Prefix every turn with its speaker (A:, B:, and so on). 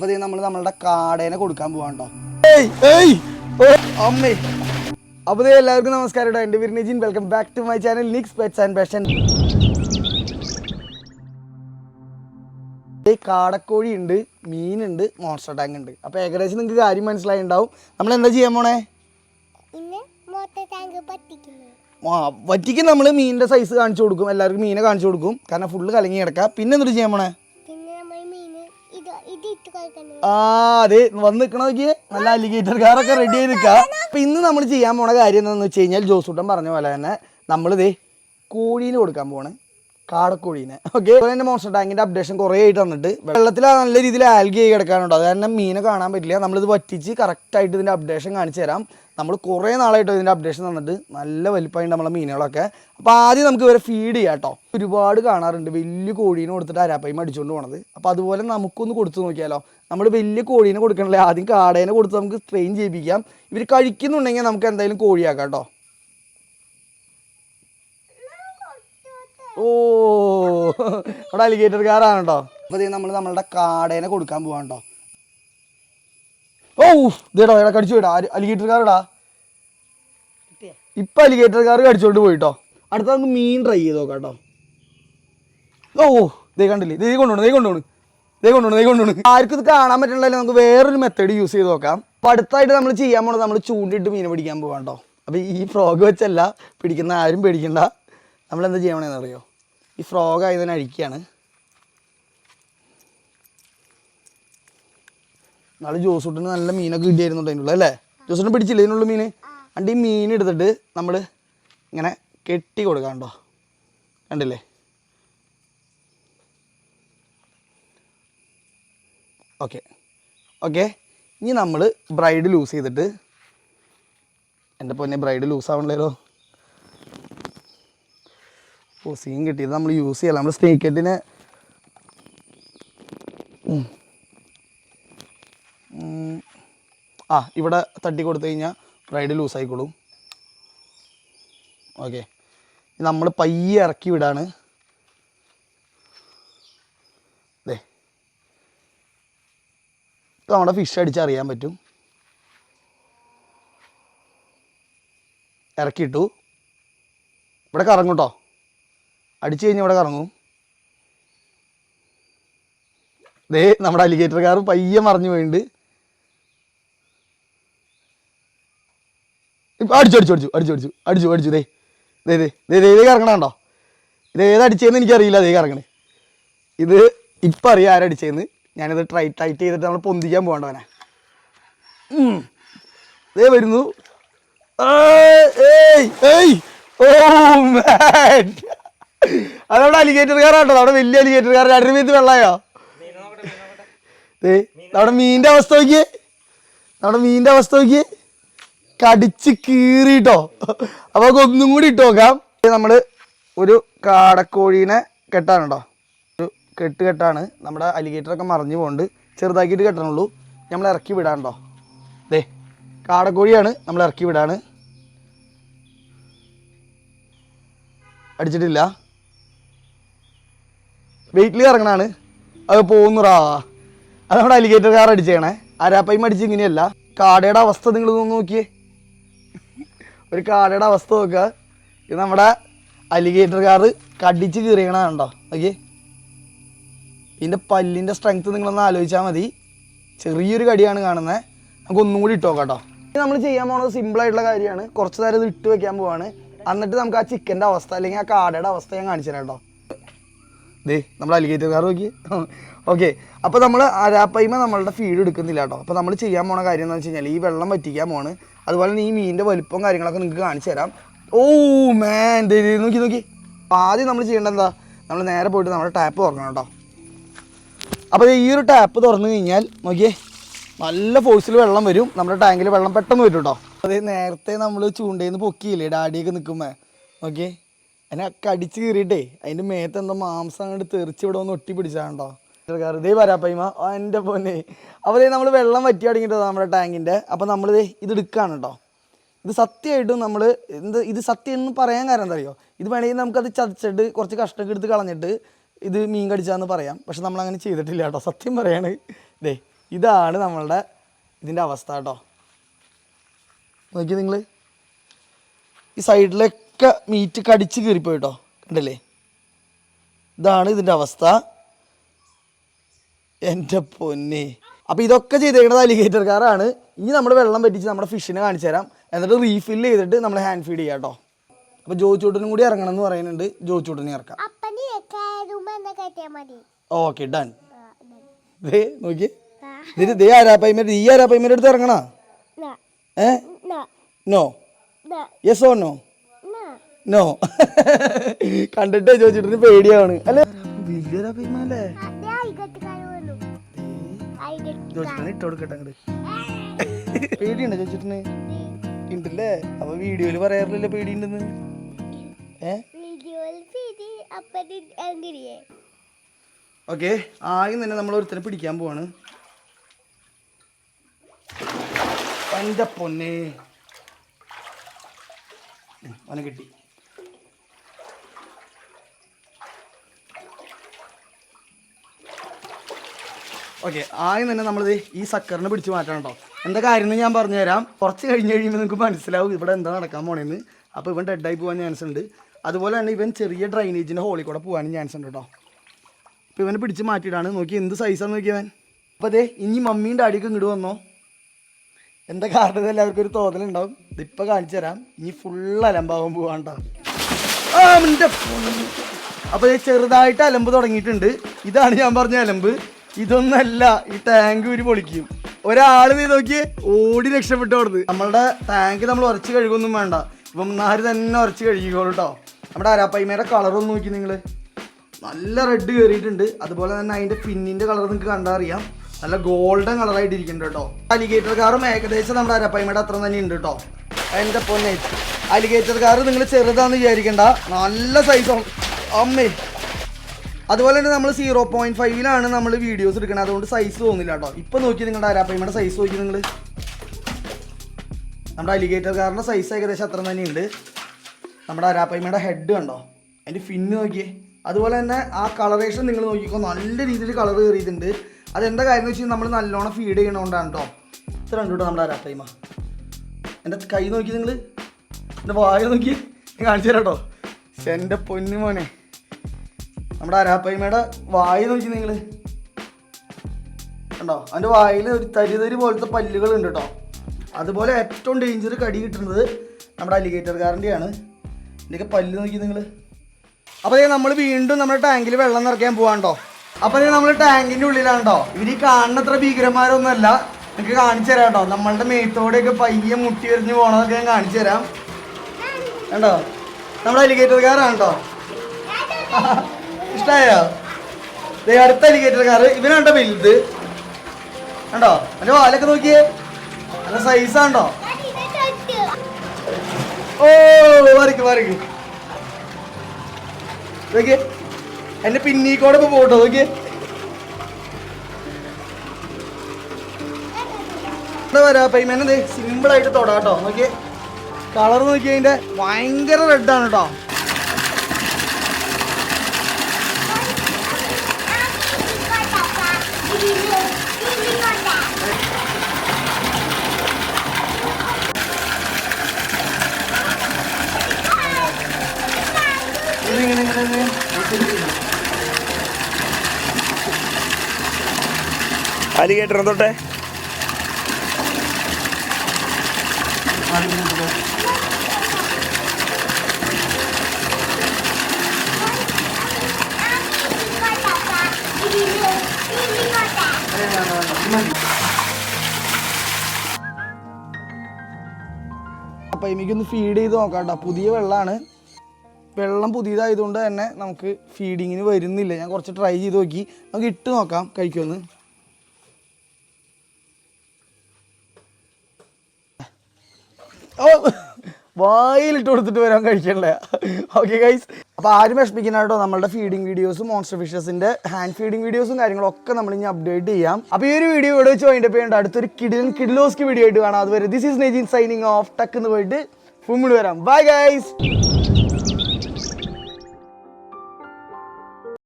A: അപ്പോൾ നമ്മൾ നമ്മളുടെ കാടേനെ കൊടുക്കാൻ പോവാണ്ടോ? അമ്മേ. അപ്പൊ എല്ലാവർക്കും നമസ്കാരം കേട്ടോ എന്റെ പേര് Nijin. Welcome back to my channel Nix pets and passion ഈ കാടക്കോഴി ഉണ്ട് മീനുണ്ട് മോൺസ്റ്റർ ടാങ്ക് ഉണ്ട്. അപ്പൊ ഏകദേശം നിങ്ങൾക്ക് കാര്യം മനസ്സിലായി ഉണ്ടാവും നമ്മൾ എന്താ ചെയ്യാൻ പോണേ? ആ വറ്റിക്ക് നമ്മൾ മീനിന്റെ സൈസ് കാണിച്ചു കൊടുക്കും. എല്ലാവർക്കും മീനെ കാണിച്ചു കൊടുക്കും. കാരണം ഫുള്ള് കലങ്ങി കിടക്കുക പിന്നെ എന്തിട്ട് ചെയ്യാൻ പോണേ? ആ അതെ വന്ന് നിൽക്കണ നോക്കിയേ. നല്ല അലിഗേറ്റർ കാറൊക്കെ റെഡി ആയി നിൽക്കുക അപ്പൊ ഇന്ന് നമ്മൾ ചെയ്യാൻ പോണ കാര്യം എന്താണെന്ന് വെച്ച് കഴിഞ്ഞാൽ ജോസൂട്ടൻ പറഞ്ഞ പോലെ തന്നെ നമ്മളിതേ കോഴീനെ കൊടുക്കാൻ പോണേ കാടക്കോഴീനെ. ഓക്കെ തന്നെ മോൺസ്റ്റർ ടാങ്കിന്റെ അപ്ഡേഷൻ കുറേ ആയിട്ട് വന്നിട്ട് വെള്ളത്തിൽ നല്ല രീതിയിൽ ആൽഗി ആയി കിടക്കാനുണ്ട്. അത് കാരണം മീനെ കാണാൻ പറ്റില്ല. നമ്മളിത് പറ്റിച്ച് കറക്റ്റായിട്ട് ഇതിന്റെ അപ്ഡേഷൻ കാണിച്ചു തരാം. നമ്മൾ കുറേ നാളായിട്ട് ഇതിന്റെ അപ്ഡേഷൻ തന്നിട്ട് നല്ല വലിപ്പമായിട്ട് നമ്മളെ മീനുകളൊക്കെ. അപ്പോൾ ആദ്യം നമുക്ക് ഇവരെ ഫീഡ് ചെയ്യാം കേട്ടോ. ഒരുപാട് കാണാറുണ്ട്. വലിയ കോഴീനെ കൊടുത്തിട്ട് അരാപ്പയും അടിച്ചുകൊണ്ട് പോണത്. അപ്പോൾ അതുപോലെ നമുക്കൊന്ന് കൊടുത്തു നോക്കിയാലോ. നമ്മൾ വലിയ കോഴീനെ കൊടുക്കണല്ലേ? ആദ്യം കാടേനെ കൊടുത്ത് നമുക്ക് ട്രെയിൻ ചെയ്യിപ്പിക്കാം. ഇവർ കഴിക്കുന്നുണ്ടെങ്കിൽ നമുക്ക് എന്തായാലും കോഴിയാക്കാം കേട്ടോ. ഓ അവിടെ അലിഗേറ്റർ കാറാണ് കേട്ടോ. അപ്പോൾ നമ്മൾ നമ്മളുടെ കാടേനെ കൊടുക്കാൻ പോവാണ്ടോ ഓ ഇതേടാ ഇട കടിച്ചു വിടാ അലിഗേറ്റർ കാറിടാ ഇപ്പൊ അലിഗേറ്റർ കാർ കടിച്ചോണ്ട് പോയിട്ടോ. അടുത്ത നമുക്ക് മീൻ ട്രൈ ചെയ്ത് നോക്കാം കേട്ടോ. ഓ ദേ കണ്ടില്ലേ? ദേ കൊണ്ടുപോണു ദേ കൊണ്ടുപോണു ദേ കൊണ്ടുപോണു ദേ കൊണ്ടുപോണു ആർക്കും ഇത് കാണാൻ പറ്റണില്ല നമുക്ക് വേറൊരു മെത്തേഡ് യൂസ് ചെയ്ത് നോക്കാം. അപ്പൊ അടുത്തായിട്ട് നമ്മൾ ചെയ്യാൻ പോണത് നമ്മൾ ചൂണ്ടിട്ട് മീൻ പിടിക്കാൻ പോവാണ്ടോ അപ്പൊ ഈ ഫ്രോഗ് വെച്ചല്ല പിടിക്കുന്ന ആരും പേടിക്കണ്ട. നമ്മൾ എന്താ ചെയ്യണമെന്ന് അറിയോ? ഈ ഫ്രോഗ് ആയതിനെ അഴിക്കുകയാണ് നാളെ ജോസൂട്ടിന് നല്ല മീനൊക്കെ കിട്ടിയായിരുന്നു അതിനുള്ള അല്ലേ? ജോസൂട്ടിന് പിടിച്ചില്ലേ ഇതിനുള്ള മീൻ അണ്ട് ഈ മീൻ എടുത്തിട്ട് നമ്മൾ ഇങ്ങനെ കെട്ടി കൊടുക്കാണ്ടോ കണ്ടില്ലേ? ഓക്കെ. ഓക്കെ. ഇനി നമ്മൾ ബ്രൈഡ് ലൂസ് ചെയ്തിട്ട് എന്റെ പൊന്നെ ബ്രൈഡ് ലൂസ് ആവണല്ലോ ഓ സീൻ കിട്ടിയത് നമ്മൾ യൂസ് ചെയ്യാം നമ്മൾ സ്നേക്കറ്റിനെ ആ ഇവിടെ തട്ടി കൊടുത്തു കഴിഞ്ഞാൽ ബ്രൈഡ് ലൂസ് ആയിക്കോളും ഓക്കെ നമ്മൾ പയ്യെ ഇറക്കി വിടാണ്. ഇപ്പം നമ്മുടെ ഫിഷ് അടിച്ചറിയാൻ പറ്റും. ഇറക്കിയിട്ടു. ഇവിടെ കറങ്ങും കേട്ടോ അടിച്ചു കഴിഞ്ഞാൽ ഇവിടെ കറങ്ങും. ദേ നമ്മുടെ അലിഗേറ്റർ കാർ പയ്യെ മറിഞ്ഞു പോയിട്ടുണ്ട് ഇപ്പം അടിച്ചു അടിച്ചു അടിച്ചു അടിച്ചു അടിച്ചു അടിച്ചു അടിച്ചു ദേ ദേ ദേ ദേ ദേ ദേ കറങ്ങണുണ്ടോ ഇത് ഏതടിച്ചതെന്ന് എനിക്കറിയില്ല ദേ കറങ്ങണേ. ഇത് ഇപ്പം അറിയാം ആരടിച്ചതെന്ന് ഞാനിത് ട്രൈ ടൈറ്റ് ചെയ്തിട്ട് നമ്മൾ പൊന്തിക്കാൻ പോകണ്ടവനെ ദേ വരുന്നു. അതവിടെ അലിഗേറ്റർ കാറാട്ടോ അവിടെ വലിയ അലിഗേറ്റർ കാർ രണ്ടര മീറ്റ് വെള്ളായോ അവിടെ മീന്റെ അവസ്ഥ നോക്കിയേ. നമ്മുടെ മീന്റെ അവസ്ഥ നോക്കിയേ. കടിച്ച് കീറിട്ടോ. അപ്പൊ ഒന്നും കൂടി ഇട്ട് നോക്കാം. ഇത് നമ്മൾ ഒരു കാടക്കോഴീനെ കെട്ടാനുണ്ടോ? കെട്ട് കെട്ടാണ് നമ്മുടെ അലിഗേറ്ററൊക്കെ മറിഞ്ഞു പോകുന്നുണ്ട് ചെറുതാക്കിയിട്ട് കെട്ടണുള്ളൂ. നമ്മൾ ഇറക്കി വിടാണ്ടോ ദേ കാടക്കോഴിയാണ് നമ്മൾ ഇറക്കി വിടാണ്. അടിച്ചിട്ടില്ല. വെയിറ്റിൽ ഇറങ്ങണാണ്. അത് പോകുന്നുറാ അത് നമ്മുടെ അലിഗേറ്റർ കാർ അടിച്ചേണേ ആരാപ്പയും അടിച്ച് ഇങ്ങനെയല്ല. കാടയുടെ അവസ്ഥ നിങ്ങൾ നോക്കിയേ. ഒരു കാടയുടെ അവസ്ഥ നോക്കുക. ഇത് നമ്മുടെ അലിഗേറ്റർ കാർ കടിച്ച് കീറിയണോ ഓക്കെ ഇതിന്റെ പല്ലിന്റെ സ്ട്രെങ്ത് നിങ്ങളൊന്ന് ആലോചിച്ചാൽ മതി. ചെറിയൊരു കടിയാണ് കാണുന്നത് നമുക്ക് ഒന്നും കൂടി ഇട്ടോ കേട്ടോ നമ്മൾ ചെയ്യാൻ പോകുന്നത് സിമ്പിൾ ആയിട്ടുള്ള കാര്യമാണ്. കുറച്ച് നേരം ഇത് ഇട്ട് വെക്കാൻ പോവാണ്. എന്നിട്ട് നമുക്ക് ആ ചിക്കന്റെ അവസ്ഥ അല്ലെങ്കിൽ ആ കാടയുടെ അവസ്ഥ ഞാൻ കാണിച്ചു തരാം കേട്ടോ ദേ നമ്മൾ അലിഗേറ്റർ കാർ നോക്കി. ഓക്കെ അപ്പോൾ നമ്മൾ അരാപ്പയ്മ നമ്മളുടെ ഫീഡ് എടുക്കുന്നില്ല കേട്ടോ അപ്പോൾ നമ്മൾ ചെയ്യാൻ പോണ കാര്യം എന്ന് വെച്ച് കഴിഞ്ഞാൽ ഈ വെള്ളം വറ്റിക്കാൻ പോണ് അതുപോലെ തന്നെ ഈ മീനിന്റെ വലുപ്പം കാര്യങ്ങളൊക്കെ നിങ്ങൾക്ക് കാണിച്ചു തരാം. ഓ മാൻ നോക്കി നോക്കി. ആദ്യം നമ്മൾ ചെയ്യേണ്ടത് എന്താ? നമ്മൾ നേരെ പോയിട്ട് നമ്മുടെ ടാപ്പ് തുറക്കണം കേട്ടോ അപ്പോൾ ഈ ഒരു ടാപ്പ് തുറന്നു കഴിഞ്ഞാൽ നോക്കിയേ നല്ല ഫോഴ്സിൽ വെള്ളം വരും. നമ്മുടെ ടാങ്കിൽ വെള്ളം പെട്ടെന്ന് വരും കേട്ടോ അതേ നേരത്തെ നമ്മൾ ചൂണ്ടയിൽ നിന്ന് പൊക്കിയില്ലേ ഡാഡിയൊക്കെ നിൽക്കുമ്പോൾ നോക്കിയേ അതിനെ അടിച്ച് കീറിയിട്ടേ അതിന്റെ മേത്ത് എന്തോ മാംസം അങ്ങോട്ട് തെറിച്ച് ഇവിടെ ഒന്ന് ഒട്ടി പിടിച്ചാണ്ടോ ഇതേ വരാപ്പയ്മ എന്റെ പൊന്നെ. അപ്പോൾ നമ്മൾ വെള്ളം വറ്റി അടങ്ങിയിട്ടോ നമ്മുടെ ടാങ്കിന്റെ അപ്പോൾ നമ്മൾ ഇത് എടുക്കുകയാണ് കേട്ടോ ഇത് സത്യമായിട്ടും നമ്മൾ എന്ത് ഇത് സത്യം എന്ന് പറയാൻ കാരണം എന്താ അറിയോ? ഇത് വേണമെങ്കിൽ നമുക്കത് ചതച്ചിട്ട് കുറച്ച് കഷ്ടമൊക്കെ എടുത്ത് കളഞ്ഞിട്ട് ഇത് മീൻ കടിച്ചാന്ന് പറയാം. പക്ഷെ നമ്മൾ അങ്ങനെ ചെയ്തിട്ടില്ല കേട്ടോ. സത്യം പറയാണ്. ദേ ഇതാണ് നമ്മളുടെ ഇതിന്റെ അവസ്ഥ കേട്ടോ. നോക്കി നിങ്ങൾ ഈ സൈഡിലൊക്കെ മീറ്റ് കടിച്ച് കീറിപ്പോയി കേട്ടോ. കണ്ടില്ലേ? ഇതാണ് ഇതിന്റെ അവസ്ഥ. എന്റെ പൊന്നേ. അപ്പോൾ ഇതൊക്കെ ചെയ്തേക്കുന്നത് അലിഗേറ്റർ കാറാണ് ഇനി നമ്മൾ വെള്ളം പറ്റിച്ച് നമ്മുടെ ഫിഷിനെ കാണിച്ചു തരാം. എന്നിട്ട് റീഫിൽ ചെയ്തിട്ട് നമ്മൾ ഹാൻഡ് ഫീഡ് ചെയ്യാം കേട്ടോ. അപ്പോൾ ജോച്ചൂട്ടനും കൂടി ഇറങ്ങണം എന്ന് പറയുന്നുണ്ട്. ജോച്ചൂട്ടനെ ഇറക്കാം. Okay done. ദേ നോക്കി
B: ആ,
A: ഇതിന് ദേ ആരാപ്പൈമേര് ഈ ആരാപ്പൈമേരെ അടുത്ത് ഇറങ്ങണ?
B: നാ,
A: ഏ?
B: നാ,
A: യെസ് ഓ നോ.
B: നാ.
A: കണ്ടിട്ട് ചോദിച്ചിട്ട് പേടിയാണ്. അല്ലേ? പേടിയുണ്ടോ ചോദിച്ചിട്ട് ഉണ്ടല്ലേ? അപ്പൊ വീഡിയോയിൽ പറയാറില്ലല്ലോ പേടിയുണ്ടെന്ന്. ഏ? ഓക്കെ ആദ്യം തന്നെ നമ്മൾ ഒരുത്തനെ പിടിക്കാൻ പോവാണ്. എന്റെ പൊന്നെ. അവനെ കിട്ടി. ഓക്കെ ആദ്യം തന്നെ നമ്മളിത് ഈ സക്കറിനെ പിടിച്ച് മാറ്റണം കേട്ടോ എന്താ കാര്യം എന്ന് ഞാൻ പറഞ്ഞുതരാം. കുറച്ച് കഴിഞ്ഞ് കഴിയുമ്പോൾ നിങ്ങൾക്ക് മനസ്സിലാവും ഇവിടെ എന്താ നടക്കാൻ പോണേന്ന്. അപ്പോൾ ഇവൻ ഡെഡായി പോകാൻ ചാൻസ് ഉണ്ട്. അതുപോലെ തന്നെ ഇവൻ ചെറിയ ഡ്രൈനേജിന്റെ ഹോളിൽ കൂടെ പോകാനും ചാൻസ് ഉണ്ട് കേട്ടോ അപ്പോൾ ഇവനെ പിടിച്ച് മാറ്റിയിട്ടാണ് നോക്കി എന്ത് സൈസാന്ന് നോക്കിയവൻ. അപ്പോൾ അതെ ഇനി മമ്മിയും ഡാഡിയൊക്കെ ഇങ്ങോട്ട് വന്നോ. എന്താ കാരണം എല്ലാവർക്കും ഒരു തോന്നലുണ്ടാവും. ഇതിപ്പോൾ കാണിച്ചു തരാം. ഇനി ഫുൾ അലമ്പാവാൻ പോവാണ്ടോ അപ്പോൾ ചെറുതായിട്ട് അലമ്പ് തുടങ്ങിയിട്ടുണ്ട്. ഇതാണ് ഞാൻ പറഞ്ഞ അലമ്പ്. ഇതൊന്നല്ല ഈ ടാങ്ക് ഒരു പൊളിക്കും. ഒരാൾ നീ നോക്കി ഓടി രക്ഷപ്പെട്ടു കൊടുത്ത് നമ്മളുടെ ടാങ്ക് നമ്മൾ ഉറച്ച് കഴുകൊന്നും വേണ്ട. ഇവന്മാര് തന്നെ ഉറച്ച് കഴുകിക്കോളൂ കേട്ടോ നമ്മുടെ അരാപ്പൈമയുടെ കളറൊന്നും നോക്കി നിങ്ങൾ നല്ല റെഡ് കയറിയിട്ടുണ്ട് അതുപോലെ തന്നെ അതിന്റെ പിന്നിന്റെ കളർ നിങ്ങൾക്ക് കണ്ടാൽ അറിയാം. നല്ല ഗോൾഡൻ കളറായിട്ട് ഇരിക്കുന്നുണ്ട് കേട്ടോ അലിഗേറ്റർ കാറും ഏകദേശം നമ്മുടെ അരപ്പൈമയുടെ അത്ര തന്നെ ഉണ്ട് കേട്ടോ എന്റെ പൊന്നെ. അലിഗേറ്റർ കാർ നിങ്ങൾ ചെറുതാന്ന് വിചാരിക്കണ്ട. നല്ല സൈസ് അമ്മേ. അതുപോലെ തന്നെ നമ്മൾ സീറോ പോയിന്റ് ഫൈവിലാണ് നമ്മൾ വീഡിയോസ് എടുക്കുന്നത് അതുകൊണ്ട് സൈസ് തോന്നില്ല കേട്ടോ ഇപ്പം നോക്കി നിങ്ങളുടെ അരാപ്പൈമയുടെ സൈസ് നോക്കി നിങ്ങൾ നമ്മുടെ അലിഗേറ്റർ കാറിന്റെ സൈസ് ഏകദേശം അത്ര തന്നെയുണ്ട്. നമ്മുടെ അരാപ്പൈമയുടെ ഹെഡ് കണ്ടോ? അതിന്റെ ഫിന്ന് നോക്കിയേ. അതുപോലെ തന്നെ ആ കളറേഷൻ നിങ്ങൾ നോക്കിക്കോ നല്ല രീതിയിൽ കളർ കയറിയിട്ടുണ്ട്. അതെന്താ കാര്യം എന്ന് വെച്ചാൽ നമ്മൾ നല്ലോണം ഫീഡ് ചെയ്യണോണ്ടാണ് കേട്ടോ ഇത്ര ഉണ്ട് കേട്ടോ നമ്മുടെ അരാപ്പൈമ. എന്റെ കൈ നോക്കി നിങ്ങൾ എന്റെ വായ നോക്കി കാണിച്ചു തരാം കേട്ടോ എന്റെ പൊന്നു മോനെ. നമ്മുടെ അരാപ്പൈമയുടെ വായ നോക്കി നിങ്ങൾ കണ്ടോ? അവന്റെ വായിൽ ഒരു തരി തരി പോലത്തെ പല്ലുകളുണ്ട് കേട്ടോ അതുപോലെ ഏറ്റവും ഡേഞ്ചർ കടി കിട്ടുന്നത് നമ്മുടെ അലിഗേറ്റർ കാറിന്റെയാണ് ഇതിന്റെയൊക്കെ പല്ല് നോക്കി നിങ്ങൾ അപ്പോൾ നമ്മൾ വീണ്ടും നമ്മുടെ ടാങ്കിൽ വെള്ളം നിറയ്ക്കാൻ പോവാണ്ടോ? അപ്പോൾ നമ്മൾ ടാങ്കിന്റെ ഉള്ളിലാണ് കേട്ടോ ഇവർ ഈ കാണുന്നത്ര ഭീകരന്മാരൊന്നുമല്ല. നിങ്ങൾക്ക് കാണിച്ചു തരാം കേട്ടോ. നമ്മളുടെ മേത്തോടെയൊക്കെ പയ്യെ മുട്ടി എറിഞ്ഞ് പോകണതൊക്കെ ഞാൻ കാണിച്ചു തരാം. കണ്ടോ? നമ്മുടെ അലിഗേറ്റർ കാറാണ് കേട്ടോ. ഇഷ്ടമായോ അടുത്ത അലിഗേറ്റർ കാറ് ഇവനാണ്ടോ വലുത്. കണ്ടോ? എന്റെ വാലൊക്കെ നോക്കിയേ. സൈസാണ്ടോ ഓ വരയ്ക്ക് വരയ്ക്ക് നോക്കിയേ. എന്റെ പിന്നീക്കോടെ ഇപ്പൊ പോട്ടോ നോക്കിയേ. വരാ പറയാ പൈമേനെ സിമ്പിൾ ആയിട്ട് തൊടാട്ടോ നോക്കിയേ. കളർ നോക്കിയതിന്റെ ഭയങ്കര ഭയങ്കര ആണ് കേട്ടോ ഇതിങ്ങനെ ഇങ്ങനെ ഇങ്ങനെ
C: അലിഗേറ്റർ തൊട്ടെ
A: അപ്പൊ എനിക്കൊന്ന് ഫീഡ് ചെയ്ത് നോക്കാം കേട്ടോ പുതിയ വെള്ളമാണ് വെള്ളം പുതിയതായതുകൊണ്ട് തന്നെ നമുക്ക് ഫീഡിങ്ങിന് വരുന്നില്ല. ഞാൻ കുറച്ച് ട്രൈ ചെയ്ത് നോക്കി. നമുക്ക് ഇട്ട് നോക്കാം. കഴിക്കുമെന്ന് വായിലിട്ട് കൊടുത്തിട്ട് വരാൻ കഴിക്കണ്ടേ ഓക്കെ ഗൈസ് അപ്പോൾ ആരും വിഷമിക്കുന്ന കേട്ടോ. നമ്മളുടെ ഫീഡിങ് വീഡിയോസും മോൺസ്റ്റർ ഫിഷസിന്റെ ഹാൻഡ് ഫീഡിംഗ് വീഡിയോസും കാര്യങ്ങളൊക്കെ നമ്മൾ ഇനി അപ്ഡേറ്റ് ചെയ്യാം. അപ്പോൾ ഈ ഒരു വീഡിയോ ഇവിടെ വെച്ച് അതിന്റെ ചെയ്യേണ്ട അടുത്തൊരു കിഡിൽ കിഡിലോസ്കി വീഡിയോ ആയിട്ട് കാണാം. അതുവരെ this is Nejin signing off ടക്ക് എന്ന് പോയിട്ട് ഫുമ്മിൾ വരാം. Bye guys